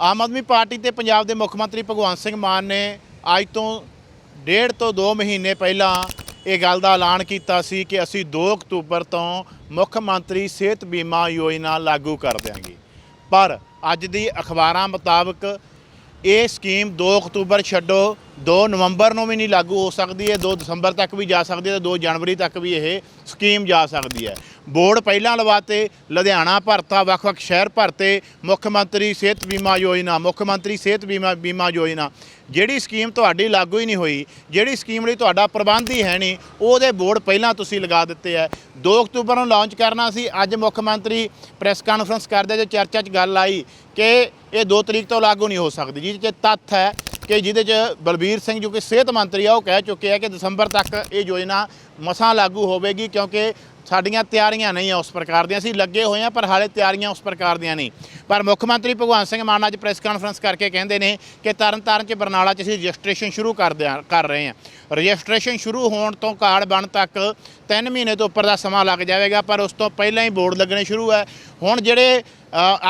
Aam Aadmi party ਤੇ ਪੰਜਾਬ ਦੇ ਮੁੱਖ ਮੰਤਰੀ ਭਗਵੰਤ ਸਿੰਘ ਮਾਨ ਨੇ ਅੱਜ ਤੋਂ ਡੇਢ ਤੋਂ 2 ਮਹੀਨੇ ਪਹਿਲਾਂ ਇਹ ਗੱਲ ਦਾ ਐਲਾਨ ਕੀਤਾ ਸੀ ਕਿ ਅਸੀਂ 2 ਅਕਤੂਬਰ ਤੋਂ ਮੁੱਖ ਮੰਤਰੀ ਸਿਹਤ ਬੀਮਾ ਯੋਜਨਾ ਲਾਗੂ ਕਰ ਦਿਆਂਗੇ। ਪਰ ਅੱਜ ਦੀ ਅਖਬਾਰਾਂ ਮੁਤਾਬਕ ਇਹ ਸਕੀਮ 2 ਅਕਤੂਬਰ ਛੱਡੋ 2 ਨਵੰਬਰ ਨੂੰ ਵੀ ਨਹੀਂ ਲਾਗੂ ਹੋ ਸਕਦੀ ਹੈ 2 ਦਸੰਬਰ ਤੱਕ ਵੀ ਜਾ ਸਕਦੀ ਹੈ ਤੇ 2 ਜਨਵਰੀ ਤੱਕ ਵੀ ਇਹ ਸਕੀਮ ਜਾ ਸਕਦੀ ਹੈ। ਬੋਰਡ ਪਹਿਲਾਂ ਲਵਾਤੇ, ਲੁਧਿਆਣਾ ਭਰਤਾ, ਵੱਖ-ਵੱਖ ਸ਼ਹਿਰ ਭਰਤੇ, ਮੁੱਖ ਮੰਤਰੀ ਸਿਹਤ ਬੀਮਾ ਯੋਜਨਾ, ਮੁੱਖ ਮੰਤਰੀ ਸਿਹਤ ਬੀਮਾ ਬੀਮਾ ਯੋਜਨਾ। ਜਿਹੜੀ ਸਕੀਮ ਤੁਹਾਡੀ ਲਾਗੂ ਹੀ ਨਹੀਂ ਹੋਈ, ਜਿਹੜੀ ਸਕੀਮ ਲਈ ਤੁਹਾਡਾ ਪ੍ਰਬੰਧ ਹੀ ਹੈ ਨਹੀਂ, ਉਹਦੇ ਬੋਰਡ ਪਹਿਲਾਂ ਤੁਸੀਂ ਲਗਾ ਦਿੱਤੇ ਹੈ। 2 ਅਕਤੂਬਰ ਨੂੰ ਲਾਂਚ ਕਰਨਾ ਸੀ, ਅੱਜ ਮੁੱਖ ਮੰਤਰੀ ਪ੍ਰੈਸ ਕਾਨਫਰੰਸ ਕਰਦੇ ਜੇ ਚਰਚਾ 'ਚ ਗੱਲ ਆਈ ਕਿ ਇਹ 2 ਤਰੀਕ ਤੋਂ ਲਾਗੂ ਨਹੀਂ ਹੋ ਸਕਦੀ ਜਿਹਦੇ 'ਚ ਤੱਥ ਹੈ ਕਿ ਜਿਹਦੇ 'ਚ ਬਲਬੀਰ ਸਿੰਘ ਜੋ ਕਿ ਸਿਹਤ ਮੰਤਰੀ ਆ, ਉਹ ਕਹਿ ਚੁੱਕੇ ਆ ਕਿ ਦਸੰਬਰ ਤੱਕ ਇਹ ਯੋਜਨਾ ਮਸਾਂ ਲਾਗੂ ਹੋਵੇਗੀ, ਕਿਉਂਕਿ ਸਾਡੀਆਂ ਤਿਆਰੀਆਂ ਨਹੀਂ ਆ ਉਸ ਪ੍ਰਕਾਰ ਦੀਆਂ। ਅਸੀਂ ਲੱਗੇ ਹੋਏ ਆ, ਪਰ ਹਾਲੇ ਤਿਆਰੀਆਂ ਉਸ ਪ੍ਰਕਾਰ ਦੀਆਂ ਨਹੀਂ। ਪਰ ਮੁੱਖ ਮੰਤਰੀ ਭਗਵੰਤ ਸਿੰਘ ਮਾਨ ਅੱਜ ਪ੍ਰੈਸ ਕਾਨਫਰੰਸ ਕਰਕੇ ਕਹਿੰਦੇ ਨੇ ਕਿ ਤਰਨਤਾਰਨ ਚ ਬਰਨਾਲਾ ਚ ਅਸੀਂ ਰਜਿਸਟ੍ਰੇਸ਼ਨ ਸ਼ੁਰੂ ਕਰ ਦਿਆਂ, ਕਰ ਰਹੇ ਹਾਂ। ਰਜਿਸਟ੍ਰੇਸ਼ਨ ਸ਼ੁਰੂ ਹੋਣ ਤੋਂ ਕਾਰਡ ਬਣ ਤੱਕ 3 ਮਹੀਨੇ ਤੋਂ ਉੱਪਰ ਦਾ ਸਮਾਂ ਲੱਗ ਜਾਵੇਗਾ, ਪਰ ਉਸ ਤੋਂ ਪਹਿਲਾਂ ਹੀ ਬੋਰਡ ਲੱਗਣੇ ਸ਼ੁਰੂ ਹੈ। ਹੁਣ ਜਿਹੜੇ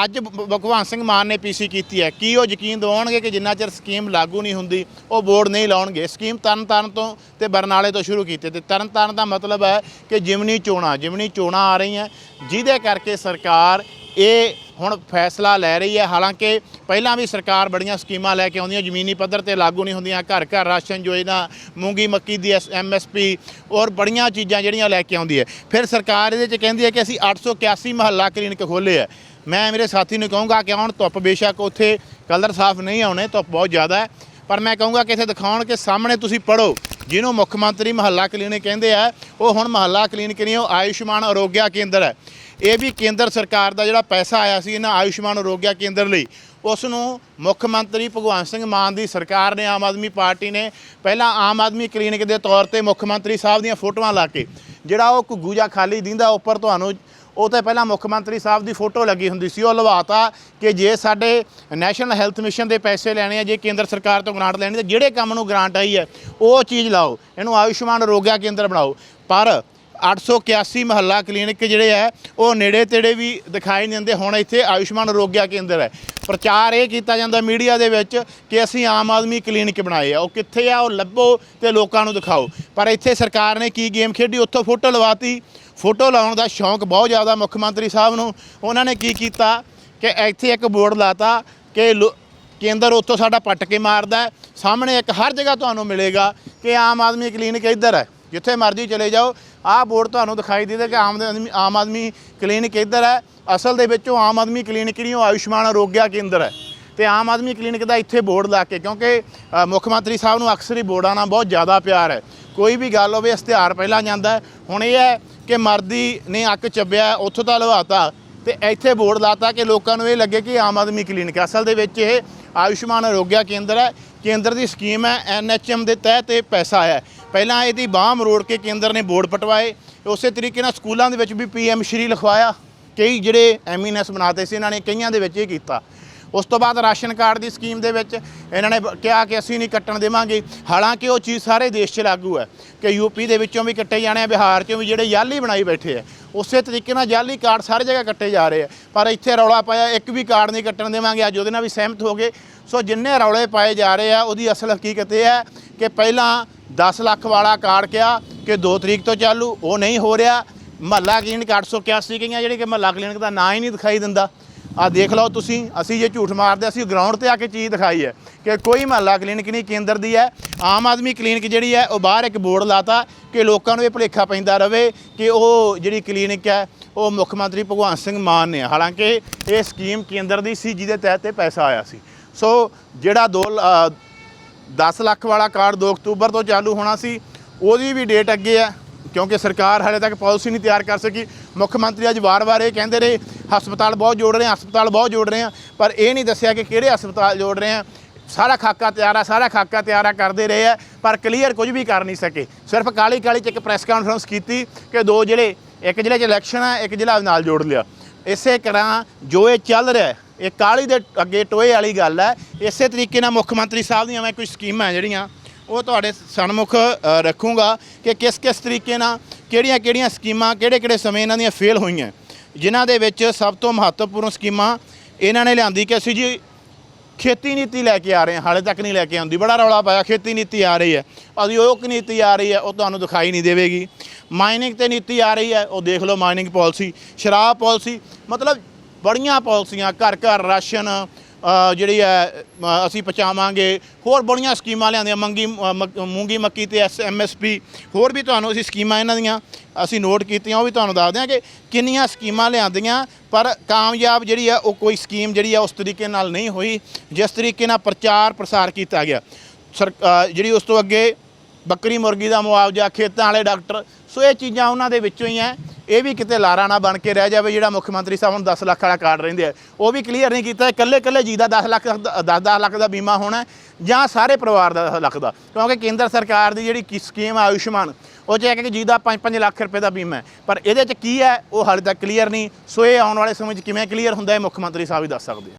ਅੱਜ ਭ- ਭਗਵੰਤ ਸਿੰਘ ਮਾਨ ਨੇ ਪੀਸੀ ਕੀਤੀ ਹੈ, ਕੀ ਉਹ ਯਕੀਨ ਦਿਵਾਉਣਗੇ ਕਿ ਜਿੰਨਾ ਚਿਰ ਸਕੀਮ ਲਾਗੂ ਨਹੀਂ ਹੁੰਦੀ, ਉਹ ਬੋਰਡ ਨਹੀਂ ਲਾਉਣਗੇ? ਸਕੀਮ ਤਰਨਤਾਰਨ ਤੋਂ ਤੇ ਬਰਨਾਲੇ ਤੋਂ ਸ਼ੁਰੂ ਕੀਤੀ ਤੇ ਤਰਨਤਾਰਨ ਦਾ ਮਤਲਬ ਹੈ ਕਿ ਜਿਮਨੀ ਚੋਣਾਂ ਜਿਮਨੀ ਚੋਣਾਂ ਆ ਰਹੀਆਂ, ਜਿਹਦੇ ਕਰਕੇ ਸਰਕਾਰ ਇਹ ਹੁਣ ਫੈਸਲਾ ਲੈ ਰਹੀ ਹੈ। ਹਾਲਾਂਕਿ ਪਹਿਲਾਂ ਵੀ ਸਰਕਾਰ ਬੜੀਆਂ ਸਕੀਮਾਂ ਲੈ ਕੇ ਆਉਂਦੀਆਂ। ਜ਼ਮੀਨੀ ਪੱਧਰ ਤੇ ਲਾਗੂ ਨਹੀਂ ਹੁੰਦੀਆਂ। ਘਰ ਘਰ ਰਾਸ਼ਨ ਯੋਜਨਾ, ਮੂੰਗੀ ਮੱਕੀ ਦੀ ਐਮਐਸਪੀ ਔਰ ਬੜੀਆਂ ਚੀਜ਼ਾਂ ਜਿਹੜੀਆਂ ਲੈ ਕੇ ਆਉਂਦੀ ਹੈ। ਫਿਰ ਸਰਕਾਰ ਇਹਦੇ 'ਚ ਕਹਿੰਦੀ ਹੈ ਕਿ ਅਸੀਂ 881 ਮਹੱਲਾ ਕਲੀਨਿਕ ਖੋਲ੍ਹੇ ਹੈ। ਮੈਂ ਮੇਰੇ ਸਾਥੀ ਨੂੰ ਕਹੂੰਗਾ ਕਿ ਆਉਣ, ਧੁੱਪ ਬੇਸ਼ੱਕ ਉੱਥੇ ਕਲਰ ਸਾਫ਼ ਨਹੀਂ ਆਉਣੇ, ਧੁੱਪ ਬਹੁਤ ਜ਼ਿਆਦਾ ਹੈ। ਪਰ ਮੈਂ ਕਹੂੰਗਾ ਕਿ ਇੱਥੇ ਦਿਖਾਉਣ ਕਿ ਸਾਹਮਣੇ ਤੁਸੀਂ ਪੜੋ ਜਿਹਨੂੰ ਮੁੱਖ ਮੰਤਰੀ ਮਹੱਲਾ ਕਲੀਨਿਕ ਕਹਿੰਦੇ ਆ, ਉਹ ਹੁਣ ਮਹੱਲਾ ਕਲੀਨਿਕ ਨਹੀਂ, ਉਹ ਆਯੁਸ਼ਮਾਨ ਅਰੋਗਿਆ ਕੇਂਦਰ ਹੈ। ਇਹ ਵੀ ਕੇਂਦਰ ਸਰਕਾਰ ਦਾ ਜਿਹੜਾ ਪੈਸਾ ਆਇਆ ਸੀ, ਇਹਨਾਂ ਆਯੁਸ਼ਮਾਨ ਅਰੋਗਿਆ ਕੇਂਦਰ ਲਈ ਉਸ ਨੂੰ ਮੁੱਖ ਮੰਤਰੀ ਭਗਵੰਤ ਸਿੰਘ ਮਾਨ ਦੀ ਸਰਕਾਰ ਨੇ, ਆਮ ਆਦਮੀ ਪਾਰਟੀ ਨੇ ਪਹਿਲਾਂ ਆਮ ਆਦਮੀ ਕਲੀਨਿਕ ਦੇ ਤੌਰ ਤੇ ਮੁੱਖ ਮੰਤਰੀ ਸਾਹਿਬ ਦੀਆਂ ਫੋਟੋਆਂ ਲਾ ਕੇ, ਜਿਹੜਾ ਉਹ ਘੁੱਗੂ ਜਾਂ ਖਾਲੀ ਦਿੰਦਾ, ਉੱਪਰ ਤੁਹਾਨੂੰ ਉਹ ਤੇ ਪਹਿਲਾਂ ਮੁੱਖ ਮੰਤਰੀ ਸਾਹਿਬ ਦੀ ਫੋਟੋ ਲੱਗੀ ਹੁੰਦੀ ਸੀ, ਉਹ ਲਵਾਤਾ ਕਿ ਜੇ ਸਾਡੇ ਨੈਸ਼ਨਲ ਹੈਲਥ ਮਿਸ਼ਨ ਦੇ ਪੈਸੇ ਲੈਣੇ ਆ, ਜੇ ਕੇਂਦਰ ਸਰਕਾਰ ਤੋਂ ਗ੍ਰਾਂਟ ਲੈਣੀ, ਤੇ ਜਿਹੜੇ ਕੰਮ ਨੂੰ ਗ੍ਰਾਂਟ ਆਈ ਹੈ, ਉਹ ਚੀਜ਼ ਲਾਓ। ਇਹਨੂੰ ਆਯੁਸ਼ਮਾਨ ਆਰੋਗਿਆ ਕੇਂਦਰ ਬਣਾਓ। ਪਰ 881 ਮਹੱਲਾ ਕਲੀਨਿਕ ਜਿਹੜੇ ਹੈ ਉਹ ਨੇੜੇ ਤੇੜੇ ਵੀ ਦਿਖਾਈ ਨਹੀਂ ਦਿੰਦੇ, ਹੁਣ ਇੱਥੇ ਆਯੁਸ਼ਮਾਨ ਆਰੋਗਿਆ ਕੇਂਦਰ ਹੈ। ਪ੍ਰਚਾਰ ਇਹ ਕੀਤਾ ਜਾਂਦਾ ਮੀਡੀਆ ਦੇ ਵਿੱਚ ਕਿ ਅਸੀਂ ਆਮ ਆਦਮੀ ਕਲੀਨਿਕ ਬਣਾਏ ਆ, ਉਹ ਕਿੱਥੇ ਆ, ਉਹ ਲੱਭੋ ਤੇ ਲੋਕਾਂ ਨੂੰ ਦਿਖਾਓ। ਪਰ ਇੱਥੇ ਸਰਕਾਰ ਨੇ ਕੀ ਗੇਮ ਖੇਡੀ, ਉੱਥੋਂ ਫੋਟੋ ਲਵਾਤੀ ਫੋਟੋ ਲਾਉਣ ਦਾ ਸ਼ੌਂਕ ਬਹੁਤ ਜ਼ਿਆਦਾ ਮੁੱਖ ਮੰਤਰੀ ਸਾਹਿਬ ਨੂੰ। ਉਹਨਾਂ ਨੇ ਕੀ ਕੀਤਾ ਕਿ ਇੱਥੇ ਇੱਕ ਬੋਰਡ ਲਾਤਾ ਕਿ ਲੋ- ਕੇਂਦਰ ਉੱਥੋਂ ਸਾਡਾ ਪੱਟ ਕੇ ਮਾਰਦਾ ਸਾਹਮਣੇ ਇੱਕ ਹਰ ਜਗ੍ਹਾ ਤੁਹਾਨੂੰ ਮਿਲੇਗਾ ਕਿ ਆਮ ਆਦਮੀ ਕਲੀਨਿਕ ਇੱਧਰ ਹੈ, ਜਿੱਥੇ ਮਰਜ਼ੀ ਚਲੇ ਜਾਓ। ਆਹ ਬੋਰਡ ਤੁਹਾਨੂੰ ਦਿਖਾਈ ਦੇਦਾ ਕਿ ਆਮ ਆਦਮੀ ਆਮ ਆਦਮੀ ਕਲੀਨਿਕ ਇੱਧਰ ਹੈ। ਅਸਲ ਦੇ ਵਿੱਚ ਉਹ ਆਮ ਆਦਮੀ ਕਲੀਨਿਕ ਨਹੀਂ, ਉਹ ਆਯੁਸ਼ਮਾਨ ਆਰੋਗਿਆ ਕੇਂਦਰ ਹੈ। ਤੇ ਆਮ ਆਦਮੀ ਕਲੀਨਿਕ ਦਾ ਇੱਥੇ ਬੋਰਡ ਲਾ ਕੇ, ਕਿਉਂਕਿ ਮੁੱਖ ਮੰਤਰੀ ਸਾਹਿਬ ਨੂੰ ਅਕਸਰ ਹੀ ਬੋਰਡਾਂ ਨਾਲ ਬਹੁਤ ਜ਼ਿਆਦਾ ਪਿਆਰ ਹੈ। ਕੋਈ ਵੀ ਗੱਲ ਹੋਵੇ, ਇਸ਼ਤਿਹਾਰ ਪਹਿਲਾਂ ਜਾਂਦਾ ਹੁਣ ਇਹ ਹੈ ਕਿ ਮਰਦੀ ਨੇ ਅੱਕ ਚੱਬਿਆ, ਉੱਥੋਂ ਤਾਂ ਲਵਾਤਾ ਤੇ ਇੱਥੇ ਬੋਰਡ ਲਾਤਾ ਕਿ ਲੋਕਾਂ ਨੂੰ ਇਹ ਲੱਗੇ ਕਿ ਆਮ ਆਦਮੀ ਕਲੀਨਿਕ ਹੈ। ਅਸਲ ਦੇ ਵਿੱਚ ਇਹ ਆਯੁਸ਼ਮਾਨ ਅਰੋਗਿਆ ਕੇਂਦਰ ਹੈ ਕੇਂਦਰ ਦੀ ਸਕੀਮ ਹੈ, ਐਨਐਚਐਮ ਦੇ ਤਹਿਤ ਇਹ ਪੈਸਾ ਆਇਆ ਹੈ। ਪਹਿਲਾਂ ਇਹਦੀ ਬਾਹ ਮਰੋੜ ਕੇ ਕੇਂਦਰ ਨੇ ਬੋਰਡ ਪਟਵਾਏ ਉਸੇ ਤਰੀਕੇ ਨਾਲ ਸਕੂਲਾਂ ਦੇ ਵਿੱਚ ਵੀ ਪੀਐਮ ਸ਼੍ਰੀ ਲਿਖਵਾਇਆ ਕਈ ਜਿਹੜੇ ਐਮੀਨੈਸ ਬਣਾਤੇ ਸੀ, ਇਹਨਾਂ ਨੇ ਕਈਆਂ ਦੇ ਵਿੱਚ ਇਹ ਕੀਤਾ ਉਸ ਤੋਂ ਬਾਅਦ ਰਾਸ਼ਨ ਕਾਰਡ ਦੀ ਸਕੀਮ ਦੇ ਵਿੱਚ ਇਹਨਾਂ ਨੇ ਕਿਹਾ ਕਿ ਅਸੀਂ ਨਹੀਂ ਕੱਟਣ ਦੇਵਾਂਗੇ। ਹਾਲਾਂਕਿ ਉਹ ਚੀਜ਼ ਸਾਰੇ ਦੇਸ਼ 'ਚ ਲਾਗੂ ਹੈ ਕਿ ਯੂਪੀ ਦੇ ਵਿੱਚੋਂ ਵੀ ਕੱਟੇ ਜਾਣੇ ਆ, ਬਿਹਾਰ 'ਚੋਂ ਵੀ ਜਿਹੜੇ ਯਾਲੀ ਬਣਾਈ ਬੈਠੇ ਆ। ਉਸੇ ਤਰੀਕੇ ਨਾਲ ਜਾਲੀ ਕਾਰਡ ਸਾਰੇ ਜਗ੍ਹਾ ਕੱਟੇ ਜਾ ਰਹੇ ਆ। ਪਰ ਇੱਥੇ ਰੌਲਾ ਪਾਇਆ, ਇੱਕ ਵੀ ਕਾਰਡ ਨਹੀਂ ਕੱਟਣ ਦੇਵਾਂਗੇ, ਅੱਜ ਉਹਦੇ ਨਾਲ ਵੀ ਸਹਿਮਤ ਹੋ ਗਏ। ਸੋ ਜਿੰਨੇ ਰੌਲੇ ਪਾਏ ਜਾ ਰਹੇ ਆ, ਉਹਦੀ ਅਸਲ ਹਕੀਕਤ ਇਹ ਹੈ ਕਿ ਪਹਿਲਾਂ 10 ਲੱਖ ਵਾਲਾ ਕਾਰਡ ਕਿਹਾ ਕਿ 2 ਤਰੀਕ ਤੋਂ ਚਾਲੂ, ਉਹ ਨਹੀਂ ਹੋ ਰਿਹਾ। ਮਹੱਲਾ ਕਲੀਨਿਕ 881 ਗਈਆਂ, ਜਿਹੜੇ ਕਿ ਮਹੱਲਾ ਕਲੀਨਿਕ ਦਾ ਨਾਂ ਹੀ ਨਹੀਂ ਦਿਖਾਈ ਦਿੰਦਾ। ਆ ਦੇਖ ਲਓ ਤੁਸੀਂ, ਅਸੀਂ ਜੇ ਝੂਠ ਮਾਰਦੇ, ਅਸੀਂ ਗਰਾਊਂਡ ਤੇ ਆ ਕੇ ਚੀਜ਼ ਦਿਖਾਈ ਹੈ ਕਿ ਕੋਈ ਮਹੱਲਾ ਕਲੀਨਿਕ ਨਹੀਂ, ਕੇਂਦਰ ਦੀ ਹੈ। ਆਮ ਆਦਮੀ ਕਲੀਨਿਕ ਜਿਹੜੀ ਹੈ, ਉਹ ਬਾਹਰ ਇੱਕ ਬੋਰਡ ਲਾਤਾ ਕਿ ਲੋਕਾਂ ਨੂੰ ਇਹ ਭੁਲੇਖਾ ਪੈਂਦਾ ਰਵੇ ਕਿ ਉਹ ਜਿਹੜੀ ਕਲੀਨਿਕ ਹੈ, ਉਹ ਮੁੱਖ ਮੰਤਰੀ ਭਗਵੰਤ ਸਿੰਘ ਮਾਨ ਨੇ। ਹਾਲਾਂਕਿ ਇਹ ਸਕੀਮ ਕੇਂਦਰ ਦੀ ਸੀ, ਜਿਹਦੇ ਤਹਿਤ ਇਹ ਪੈਸਾ ਆਇਆ ਸੀ। ਸੋ ਜਿਹੜਾ 2 10 ਲੱਖ ਵਾਲਾ ਕਾਰਡ 2 ਅਕਤੂਬਰ ਤੋਂ ਚਾਲੂ ਹੋਣਾ ਸੀ, ਉਹਦੀ ਵੀ ਡੇਟ ਅੱਗੇ ਹੈ। ਕਿਉਂਕਿ ਸਰਕਾਰ ਹਾਲੇ ਤੱਕ ਪਾਲਿਸੀ ਨਹੀਂ ਤਿਆਰ ਕਰ ਸਕੀ। ਮੁੱਖ ਮੰਤਰੀ ਅੱਜ ਵਾਰ-ਵਾਰ ਇਹ ਕਹਿੰਦੇ ਰਹੇ ਹਸਪਤਾਲ ਬਹੁਤ ਜੋੜ ਰਹੇ ਹਾਂ ਹਸਪਤਾਲ ਬਹੁਤ ਜੋੜ ਰਹੇ ਹਾਂ ਪਰ ਇਹ ਨਹੀਂ ਦੱਸਿਆ ਕਿ ਕਿਹੜੇ ਹਸਪਤਾਲ ਜੋੜ ਰਹੇ ਹਾਂ ਸਾਰਾ ਖਾਕਾ ਤਿਆਰ ਆ, ਸਾਰਾ ਖਾਕਾ ਤਿਆਰ ਆ, ਕਰਦੇ ਰਹੇ ਆ, ਪਰ ਕਲੀਅਰ ਕੁਝ ਵੀ ਕਰ ਨਹੀਂ ਸਕੇ। ਸਿਰਫ ਕਾਲੀ ਕਾਲੀ ਚ ਇੱਕ ਪ੍ਰੈਸ ਕਾਨਫਰੰਸ ਕੀਤੀ ਕਿ ਦੋ ਜਿਹੜੇ, ਇੱਕ ਜ਼ਿਲ੍ਹੇ 'ਚ ਇਲੈਕਸ਼ਨ ਆ, ਇੱਕ ਜ਼ਿਲ੍ਹਾ ਨਾਲ ਜੋੜ ਲਿਆ। ਇਸੇ ਤਰ੍ਹਾਂ ਜੋ ਇਹ ਚੱਲ ਰਿਹਾ ਇਹ ਕਾਲੀ ਦੇ ਅੱਗੇ ਟੋਏ ਵਾਲੀ ਗੱਲ ਹੈ। ਇਸੇ ਤਰੀਕੇ ਨਾਲ ਮੁੱਖ ਮੰਤਰੀ ਸਾਹਿਬ ਦੀਆਂ ਮੈਂ ਕੁਝ ਸਕੀਮਾਂ ਜਿਹੜੀਆਂ ਉਹ ਤੁਹਾਡੇ ਸਨਮੁਖ ਰੱਖੂੰਗਾ ਕਿ ਕਿਸ ਕਿਸ ਤਰੀਕੇ ਨਾਲ ਕਿਹੜੀਆਂ ਕਿਹੜੀਆਂ ਸਕੀਮਾਂ, ਕਿਹੜੇ ਕਿਹੜੇ ਸਮੇਂ ਇਹਨਾਂ ਦੀਆਂ ਫੇਲ ਹੋਈਆਂ। ਜਿਨ੍ਹਾਂ ਦੇ ਵਿੱਚ ਸਭ ਤੋਂ ਮਹੱਤਵਪੂਰਨ ਸਕੀਮਾਂ ਇਹਨਾਂ ਨੇ ਲਿਆਂਦੀ ਕਿ ਅਸੀਂ ਜੀ ਖੇਤੀ ਨੀਤੀ ਲੈ ਕੇ ਆ ਰਹੇ ਹਾਂ, ਹਾਲੇ ਤੱਕ ਨਹੀਂ ਲੈ ਕੇ ਆਉਂਦੀ। ਬੜਾ ਰੌਲਾ ਪਾਇਆ, ਖੇਤੀ ਨੀਤੀ ਆ ਰਹੀ ਹੈ। ਅਸੀਂ ਉਹ ਨੀਤੀ ਆ ਰਹੀ ਹੈ, ਉਹ ਤੁਹਾਨੂੰ ਦਿਖਾਈ ਨਹੀਂ ਦੇਵੇਗੀ। ਮਾਈਨਿੰਗ ਤੇ ਨੀਤੀ ਆ ਰਹੀ ਹੈ, ਉਹ ਦੇਖ ਲਓ ਮਾਈਨਿੰਗ ਪਾਲਿਸੀ, ਸ਼ਰਾਬ ਪਾਲਿਸੀ, ਮਤਲਬ ਬੜੀਆਂ ਪਾਲਿਸੀਆਂ ਘਰ ਘਰ ਰਾਸ਼ਨ ਜਿਹੜੀ ਹੈ ਅਸੀਂ ਪਹੁੰਚਾਵਾਂਗੇ। ਹੋਰ ਬੜੀਆਂ ਸਕੀਮਾਂ ਲਿਆਂਦੀਆਂ ਮੰਗੀ ਅ, ਮੂੰਗੀ ਮੱਕੀ ਤੇ ਐਸ ਐਮਐਸਪੀ ਹੋਰ ਵੀ ਤੁਹਾਨੂੰ ਅਸੀਂ ਸਕੀਮਾਂ ਇਹਨਾਂ ਦੀਆਂ ਅਸੀਂ ਨੋਟ ਕੀਤੀਆਂ ਉਹ ਵੀ ਤੁਹਾਨੂੰ ਦੱਸਦੇ ਹਾਂ ਕਿ ਕਿੰਨੀਆਂ ਸਕੀਮਾਂ ਲਿਆਂਦੀਆਂ ਪਰ ਕਾਮਯਾਬ ਜਿਹੜੀ ਆ ਉਹ ਕੋਈ ਸਕੀਮ ਜਿਹੜੀ ਆ ਉਸ ਤਰੀਕੇ ਨਾਲ ਨਹੀਂ ਹੋਈ ਜਿਸ ਤਰੀਕੇ ਨਾਲ ਪ੍ਰਚਾਰ ਪ੍ਰਸਾਰ ਕੀਤਾ ਗਿਆ। ਸਰ ਜਿਹੜੀ ਉਸ ਤੋਂ ਅੱਗੇ ਬੱਕਰੀ ਮੁਰਗੀ ਦਾ ਮੁਆਵਜ਼ਾ ਖੇਤਾਂ ਵਾਲੇ ਡਾਕਟਰ ਸੋ ਇਹ ਚੀਜ਼ਾਂ ਉਹਨਾਂ ਦੇ ਵਿੱਚੋਂ ਹੀ ਹੈ। ਇਹ ਵੀ ਕਿਤੇ ਲਾਰਾ ਨਾ ਬਣ ਕੇ ਰਹਿ ਜਾਵੇ, ਜਿਹੜਾ ਮੁੱਖ ਮੰਤਰੀ ਸਾਹਿਬ ਨੂੰ 10 ਲੱਖ ਵਾਲਾ ਕਾਰਡ ਰਹਿੰਦੇ ਆ। ਉਹ ਵੀ ਕਲੀਅਰ ਨਹੀਂ ਕੀਤਾ ਇਕੱਲੇ ਇਕੱਲੇ ਜੀ ਦਾ 10 ਲੱਖ 10-10 ਲੱਖ ਦਾ ਬੀਮਾ ਹੋਣਾ ਜਾਂ ਸਾਰੇ ਪਰਿਵਾਰ ਦਾ 10 ਲੱਖ ਦਾ। ਕਿਉਂਕਿ ਕੇਂਦਰ ਸਰਕਾਰ ਦੀ ਜਿਹੜੀ ਕੀ ਸਕੀਮ ਆ ਆਯੁਸ਼ਮਾਨ, ਉਹ 'ਚ ਹੈ ਕਿ ਜੀ ਦਾ 5-5 ਲੱਖ ਰੁਪਏ ਦਾ ਬੀਮਾ ਹੈ। ਪਰ ਇਹਦੇ 'ਚ ਕੀ ਹੈ, ਉਹ ਹਾਲੇ ਤੱਕ ਕਲੀਅਰ ਨਹੀਂ। ਸੋ ਇਹ ਆਉਣ ਵਾਲੇ ਸਮੇਂ 'ਚ ਕਿਵੇਂ ਕਲੀਅਰ ਹੁੰਦਾ ਹੈ, ਮੁੱਖ ਮੰਤਰੀ ਸਾਹਿਬ ਹੀ ਦੱਸ ਸਕਦੇ ਆ।